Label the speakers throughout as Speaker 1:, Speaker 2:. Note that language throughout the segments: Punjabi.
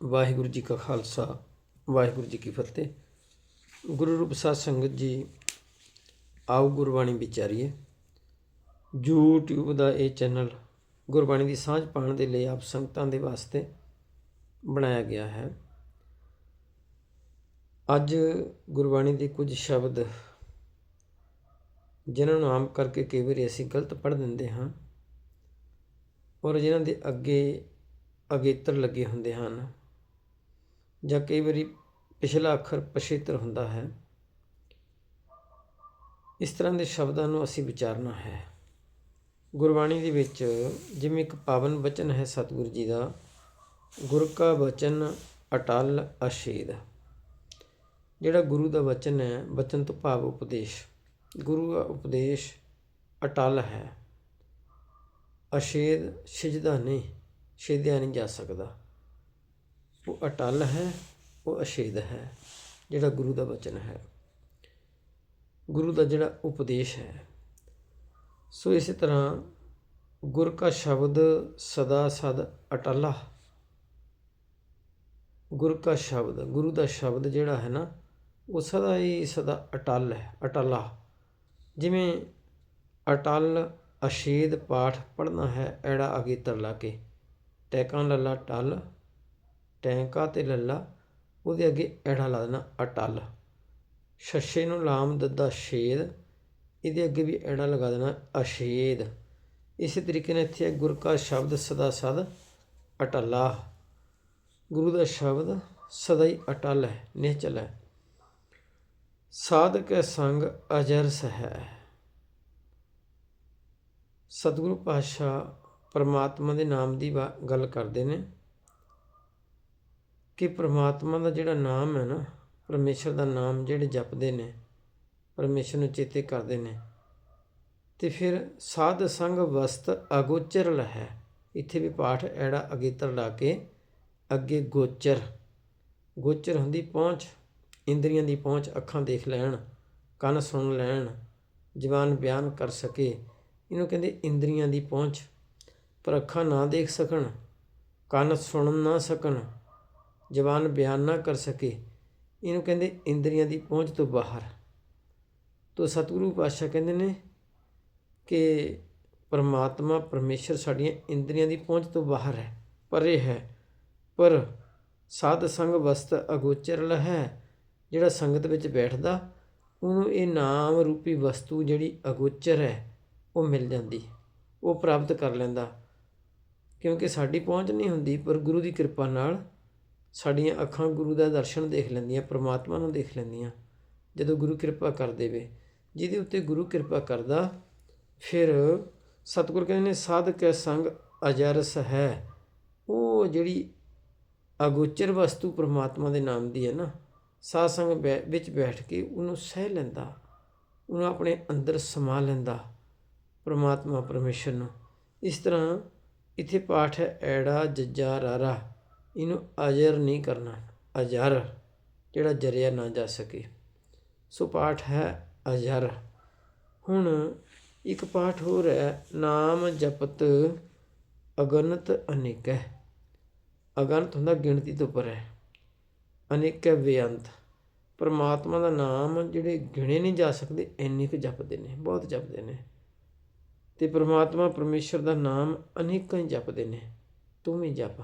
Speaker 1: ਵਾਹਿਗੁਰੂ ਜੀ ਕਾ ਖਾਲਸਾ, ਵਾਹਿਗੁਰੂ ਜੀ ਕੀ ਫਤਿਹ। ਗੁਰੂ ਰੂਪ ਸਾਧ ਸੰਗਤ ਜੀ, ਆਓ ਗੁਰਬਾਣੀ ਵਿਚਾਰੀਏ। YouTube ਦਾ ਇਹ ਚੈਨਲ ਗੁਰਬਾਣੀ ਦੀ ਸਾਂਝ ਪਾਉਣ ਦੇ ਲਈ ਆਪ ਸੰਗਤਾਂ ਦੇ ਵਾਸਤੇ ਬਣਾਇਆ ਗਿਆ ਹੈ। ਅੱਜ ਗੁਰਬਾਣੀ ਦੇ ਕੁਝ ਸ਼ਬਦ, ਜਿਨ੍ਹਾਂ ਨੂੰ ਆਮ ਕਰਕੇ ਕਈ ਵਾਰੀ ਅਸੀਂ ਗਲਤ ਪੜ੍ਹ ਦਿੰਦੇ ਹਾਂ ਔਰ ਜਿਨ੍ਹਾਂ ਦੇ ਅੱਗੇ ਅਗੇਤਰ ਲੱਗੇ ਹੁੰਦੇ ਹਨ। ਜਾਂ ਕਈ ਵਾਰੀ ਪਿਛਲਾ ਅੱਖਰ ਪਛੇਤਰ ਹੁੰਦਾ ਹੈ, ਇਸ ਤਰ੍ਹਾਂ ਦੇ ਸ਼ਬਦਾਂ ਨੂੰ ਅਸੀਂ ਵਿਚਾਰਨਾ ਹੈ। ਗੁਰਬਾਣੀ ਦੇ ਵਿੱਚ ਜਿਵੇਂ ਇੱਕ ਪਾਵਨ ਬਚਨ ਹੈ ਸਤਿਗੁਰੂ ਜੀ ਦਾ, ਗੁਰ ਕਾ ਬਚਨ ਅਟਲ ਅਸ਼ੇਦ ਜਿਹੜਾ ਗੁਰੂ ਦਾ ਵਚਨ ਹੈ, ਬਚਨ ਤੋਂ ਭਾਵ ਉਪਦੇਸ਼। ਗੁਰੂ ਦਾ ਉਪਦੇਸ਼ ਅਟਲ ਹੈ। ਅਸ਼ੇਦ ਸਿਜਦਾ ਨਹੀਂ ਛੇਦਿਆ ਨਹੀਂ ਜਾ ਸਕਦਾ। ਉਹ ਅਟਲ ਹੈ, ਉਹ ਅਸ਼ੇਦ ਹੈ, ਜਿਹੜਾ ਗੁਰੂ ਦਾ ਵਚਨ ਹੈ। ਗੁਰੂ ਦਾ ਜਿਹੜਾ ਉਪਦੇਸ਼ ਹੈ। ਸੋ ਇਸੇ ਤਰ੍ਹਾਂ ਗੁਰ ਕਾ ਸ਼ਬਦ ਸਦਾ ਸਦ ਅਟਲਾ ਗੁਰ ਕਾ ਸ਼ਬਦ, ਗੁਰੂ ਦਾ ਸ਼ਬਦ ਜਿਹੜਾ ਹੈ ਨਾ, ਉਹ ਸਦਾ ਹੀ ਸਦਾ ਅਟਲ ਹੈ, ਅਟਲਾ ਜਿਵੇਂ ਅਟਲ ਅਸ਼ੇਦ ਪਾਠ ਪੜ੍ਹਨਾ ਹੈ, ਐੜਾ ਅਗੇ ਤਰਲਾ ਕੇ, ਟੈਕਾਂ ਲੱਲਾ ਟਲ ਟੈਂਕਾ ਅਤੇ ਲੱਲਾ, ਉਹਦੇ ਅੱਗੇ ਐੜਾ ਲਾ ਦੇਣਾ ਅਟੱਲ। ਛੱਛੇ ਨੂੰ ਲਾਮ ਦੱਦਾ ਛੇਦ ਇਹਦੇ ਅੱਗੇ ਵੀ ਐੜਾ ਲਗਾ ਦੇਣਾ ਅਸ਼ੇਦ। ਇਸੇ ਤਰੀਕੇ ਨਾਲ ਇੱਥੇ ਹੈ ਗੁਰ ਕਾ ਸ਼ਬਦ ਸਦਾ ਸਦ ਅਟਲਾ। ਗੁਰੂ ਦਾ ਸ਼ਬਦ ਸਦਾ ਹੀ ਅਟਲ ਹੈ, ਨਿਹਚਲ ਹੈ। ਸਾਧਕ ਸੰਗ ਅਜਰਸ ਹੈ ਸਤਿਗੁਰੂ ਪਾਤਸ਼ਾਹ ਪਰਮਾਤਮਾ ਦੇ ਨਾਮ ਦੀ ਵਾ- ਗੱਲ ਕਰਦੇ ਨੇ। ਕਿ ਪਰਮਾਤਮਾ ਦਾ ਜਿਹੜਾ ਨਾਮ ਹੈ ਨਾ, ਪਰਮੇਸ਼ਰ ਦਾ ਨਾਮ ਜਿਹੜੇ ਜਪਦੇ ਨੇ, ਪਰਮੇਸ਼ਰ ਨੂੰ ਚੇਤੇ ਕਰਦੇ ਨੇ। ਤੇ ਫਿਰ ਸਾਧ ਸੰਗ ਵਸਤ ਅਗੋਚਰ ਹੈ ਇੱਥੇ ਵੀ ਪਾਠ ਐੜਾ ਅਗੇਤਰ ਲਾ ਕੇ, ਅੱਗੇ ਗੋਚਰ। ਗੋਚਰ ਹੁੰਦੀ ਪਹੁੰਚ, ਇੰਦਰੀਆਂ ਦੀ ਪਹੁੰਚ, ਅੱਖਾਂ ਦੇਖ ਲੈਣ, ਕੰਨ ਸੁਣ ਲੈਣ ਜ਼ਬਾਨ ਬਿਆਨ ਕਰ ਸਕੇ। ਇਹਨੂੰ ਕਹਿੰਦੇ ਇੰਦਰੀਆਂ ਦੀ ਪਹੁੰਚ। ਪਰ ਅੱਖਾਂ ਨਾ ਦੇਖ ਸਕਣ, ਕੰਨ ਸੁਣ ਨਾ ਸਕਣ ਜ਼ਬਾਨ ਬਿਆਨ ਨਾ ਕਰ ਸਕੇ। ਇਹਨੂੰ ਕਹਿੰਦੇ ਇੰਦਰੀਆਂ ਦੀ ਪਹੁੰਚ ਤੋਂ ਬਾਹਰ। ਤੋਂ ਸਤਿਗੁਰੂ ਪਾਤਸ਼ਾਹ ਕਹਿੰਦੇ ਨੇ ਕਿ ਪਰਮਾਤਮਾ ਪਰਮੇਸ਼ਰ ਸਾਡੀਆਂ ਇੰਦਰੀਆਂ ਦੀ ਪਹੁੰਚ ਤੋਂ ਬਾਹਰ ਹੈ, ਪਰੇ ਹੈ। ਪਰ ਸਾਧ ਸੰਗ ਵਸਤ ਅਗੋਚਰ ਹੈ, ਜਿਹੜਾ ਸੰਗਤ ਵਿੱਚ ਬੈਠਦਾ, ਉਹਨੂੰ ਇਹ ਨਾਮ ਰੂਪੀ ਵਸਤੂ ਜਿਹੜੀ ਅਗੋਚਰ ਹੈ, ਉਹ ਮਿਲ ਜਾਂਦੀ, ਉਹ ਪ੍ਰਾਪਤ ਕਰ ਲੈਂਦਾ। ਕਿਉਂਕਿ ਸਾਡੀ ਪਹੁੰਚ ਨਹੀਂ ਹੁੰਦੀ, ਪਰ ਗੁਰੂ ਦੀ ਕਿਰਪਾ ਨਾਲ ਸਾਡੀਆਂ ਅੱਖਾਂ ਗੁਰੂ ਦਾ ਦਰਸ਼ਨ ਦੇਖ ਲੈਂਦੀਆਂ, ਪਰਮਾਤਮਾ ਨੂੰ ਦੇਖ ਲੈਂਦੀਆਂ। ਜਦੋਂ ਗੁਰੂ ਕਿਰਪਾ ਕਰ ਦੇਵੇ, ਜਿਹਦੇ ਉੱਤੇ ਗੁਰੂ ਕਿਰਪਾ ਕਰਦਾ, ਫਿਰ ਸਤਿਗੁਰ ਕਹਿੰਦੇ ਨੇ, ਸਾਧਕ ਸੰਗ ਅਜਰਸ ਹੈ। ਉਹ ਜਿਹੜੀ ਅਗੋਚਰ ਵਸਤੂ ਪ੍ਰਮਾਤਮਾ ਦੇ ਨਾਮ ਦੀ ਹੈ ਨਾ ਸਾਧ ਸੰਗ ਬੈ- ਵਿੱਚ ਬੈਠ ਕੇ ਉਹਨੂੰ ਸਹਿ ਲੈਂਦਾ, ਉਹਨੂੰ ਆਪਣੇ ਅੰਦਰ ਸਮਾ ਲੈਂਦਾ, ਪ੍ਰਮਾਤਮਾ ਪਰਮੇਸ਼ਰ ਨੂੰ। ਇਸ ਤਰ੍ਹਾਂ ਇੱਥੇ ਪਾਠ ਹੈ, ਐੜਾ ਜੱਜਾ ਰਾਰਾ। ਇਹਨੂੰ ਅਜਰ ਨਹੀਂ ਕਰਨਾ, ਅਜਰ, ਜਿਹੜਾ ਜਰਿਆ ਨਾ ਜਾ ਸਕੇ। ਸੋ ਪਾਠ ਹੈ ਅਜਰ। ਹੁਣ ਇੱਕ ਪਾਠ ਹੋਰ ਹੈ, ਨਾਮ ਜਪਤ ਅਗਨਤ ਅਨੇਕ। ਹੈ ਅਗਨਤ ਹੁੰਦਾ ਗਿਣਤੀ ਤੋਂ ਉੱਪਰ ਹੈ। ਅਨੇਕ ਹੈ ਬੇਅੰਤ ਪਰਮਾਤਮਾ ਦਾ ਨਾਮ ਜਿਹੜੇ ਗਿਣੇ ਨਹੀਂ ਜਾ ਸਕਦੇ, ਇੰਨੇ ਕੁ ਜਪਦੇ ਨੇ, ਬਹੁਤ ਜਪਦੇ ਨੇ। ਤੇ ਪਰਮਾਤਮਾ ਪਰਮੇਸ਼ਰ ਦਾ ਨਾਮ ਅਨੇਕਾਂ ਹੀ ਜਪਦੇ ਨੇ। ਤੂੰ ਵੀ ਜਪ।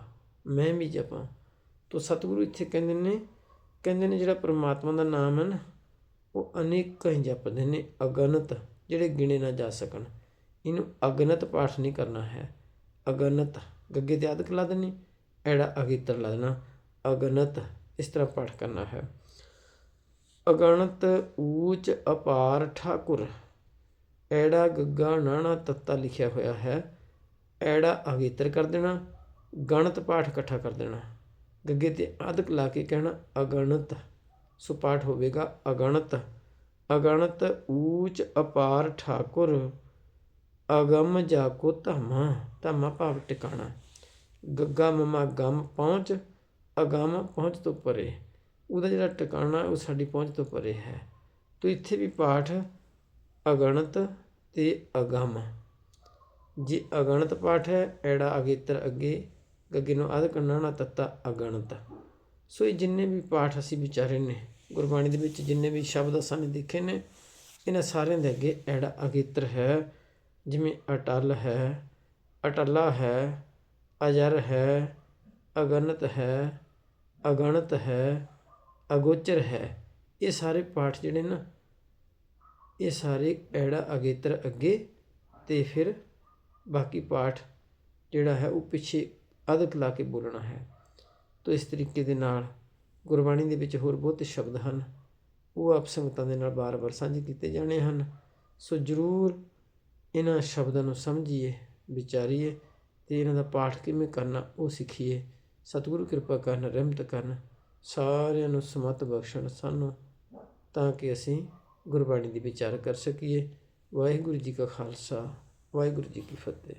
Speaker 1: ਮੈਂ ਵੀ ਜਪਾਂ। ਤੋ ਸਤਿਗੁਰੂ ਇੱਥੇ ਕਹਿੰਦੇ ਨੇ ਕਹਿੰਦੇ ਨੇ ਜਿਹੜਾ ਪ੍ਰਮਾਤਮਾ ਦਾ ਨਾਮ ਹੈ ਨਾ, ਉਹ ਅਨੇਕਾਂ ਹੀ ਜਪਦੇ ਨੇ ਅਗਨਤ, ਜਿਹੜੇ ਗਿਣੇ ਨਾ ਜਾ ਸਕਣ। ਇਹਨੂੰ ਅਗਨਤ ਪਾਠ ਨਹੀਂ ਕਰਨਾ ਹੈ। ਅਗਨਤ, ਗੱਗੇ ਤੇ ਆਦਿਕ ਲਾ ਦੇਣੀ, ਐੜਾ ਅਗੇਤਰ ਲਾ ਦੇਣਾ। ਅਗਨਤ, ਇਸ ਤਰ੍ਹਾਂ ਪਾਠ ਕਰਨਾ ਹੈ। ਅਗਣਤ ਊਚ ਅਪਾਰ ਠਾਕੁਰ, ਐੜਾ ਗੱਗਾ ਨਾਣਾ ਤੱਤਾ ਲਿਖਿਆ ਹੋਇਆ ਹੈ। ਐੜਾ ਅਗੇਤਰ ਕਰ ਦੇਣਾ। ਗਣਤ ਪਾਠ ਇਕੱਠਾ ਕਰ ਦੇਣਾ। ਗੱਗੇ ਤੇ ਆਦਿਕ ਲਾ ਕੇ ਕਹਿਣਾ, ਅਗਣਤ। ਸੋ ਪਾਠ ਹੋਵੇਗਾ ਅਗਣਤ। ਅਗਣਤ ਊਚ ਅਪਾਰ ਠਾਕੁਰ, ਅਗਮ ਜਾ ਕੋ ਧਮਾ ਧਮਾ ਭਾਵ ਟਿਕਾਣਾ। ਗੱਗਾ ਮਮਾ ਗਮ ਪਹੁੰਚ, ਅਗਮ ਪਹੁੰਚ ਤੋਂ ਪਰੇ। ਉਹਦਾ ਜਿਹੜਾ ਟਿਕਾਣਾ, ਉਹ ਸਾਡੀ ਪਹੁੰਚ ਤੋਂ ਪਰੇ ਹੈ। ਤੋ ਇੱਥੇ ਵੀ ਪਾਠ ਅਗਣਤ ਤੇ ਅਗਮ। ਜੇ ਅਗਣਤ ਪਾਠ ਹੈ, ਐੜਾ ਅਗੇਤਰ ਅੱਗੇ ਗੱਗੇ ਨੂੰ ਅਧ ਕੰਨਾਣਾ ਤੱਤਾ ਅਗਣਤ। ਸੋ ਇਹ ਜਿੰਨੇ ਵੀ ਪਾਠ ਅਸੀਂ ਵਿਚਾਰੇ ਨੇ, ਗੁਰਬਾਣੀ ਦੇ ਵਿੱਚ ਜਿੰਨੇ ਵੀ ਸ਼ਬਦ ਅਸਾਂ ਨੇ ਦੇਖੇ ਨੇ, ਇਹਨਾਂ ਸਾਰਿਆਂ ਦੇ ਅੱਗੇ ਐੜਾ ਅਗੇਤਰ ਹੈ, ਜਿਵੇਂ ਅਟਲ ਹੈ, ਅਟਲਾ ਹੈ, ਅਜਰ ਹੈ, ਅਗਣਤ ਹੈ ਅਗਣਤ ਹੈ, ਅਗੋਚਰ ਹੈ। ਇਹ ਸਾਰੇ ਪਾਠ ਜਿਹੜੇ ਨਾ, ਇਹ ਸਾਰੇ ਐੜਾ ਅਗੇਤਰ ਅੱਗੇ ਤੇ ਫਿਰ ਬਾਕੀ ਪਾਠ ਜਿਹੜਾ ਹੈ ਉਹ ਪਿੱਛੇ ਅਦਕ ਲਾ ਕੇ ਬੋਲਣਾ ਹੈ। ਤੋ ਇਸ ਤਰੀਕੇ ਦੇ ਨਾਲ ਗੁਰਬਾਣੀ ਦੇ ਵਿੱਚ ਹੋਰ ਬਹੁਤ ਸ਼ਬਦ ਹਨ। ਉਹ ਆਪ ਸੰਗਤਾਂ ਦੇ ਨਾਲ ਬਾਰ-ਬਾਰ ਸਾਂਝੇ ਕੀਤੇ ਜਾਣੇ ਹਨ। ਸੋ ਜ਼ਰੂਰ ਇਹਨਾਂ ਸ਼ਬਦਾਂ ਨੂੰ ਸਮਝੀਏ, ਵਿਚਾਰੀਏ ਤੇ ਇਹਨਾਂ ਦਾ ਪਾਠ ਕਿਵੇਂ ਕਰਨਾ ਉਹ ਸਿੱਖੀਏ। ਸਤਿਗੁਰੂ ਕਿਰਪਾ ਕਰਨ, ਰਹਿਮਤ ਕਰਨ, ਸਾਰਿਆਂ ਨੂੰ ਸਮਤ ਬਖਸ਼ਣ ਸਾਨੂੰ ਤਾਂ ਕਿ ਅਸੀਂ ਗੁਰਬਾਣੀ ਦੀ ਵਿਚਾਰ ਕਰ ਸਕੀਏ। ਵਾਹਿਗੁਰੂ ਜੀ ਕਾ ਖਾਲਸਾ, ਵਾਹਿਗੁਰੂ ਜੀ ਕੀ ਫਤਿਹ।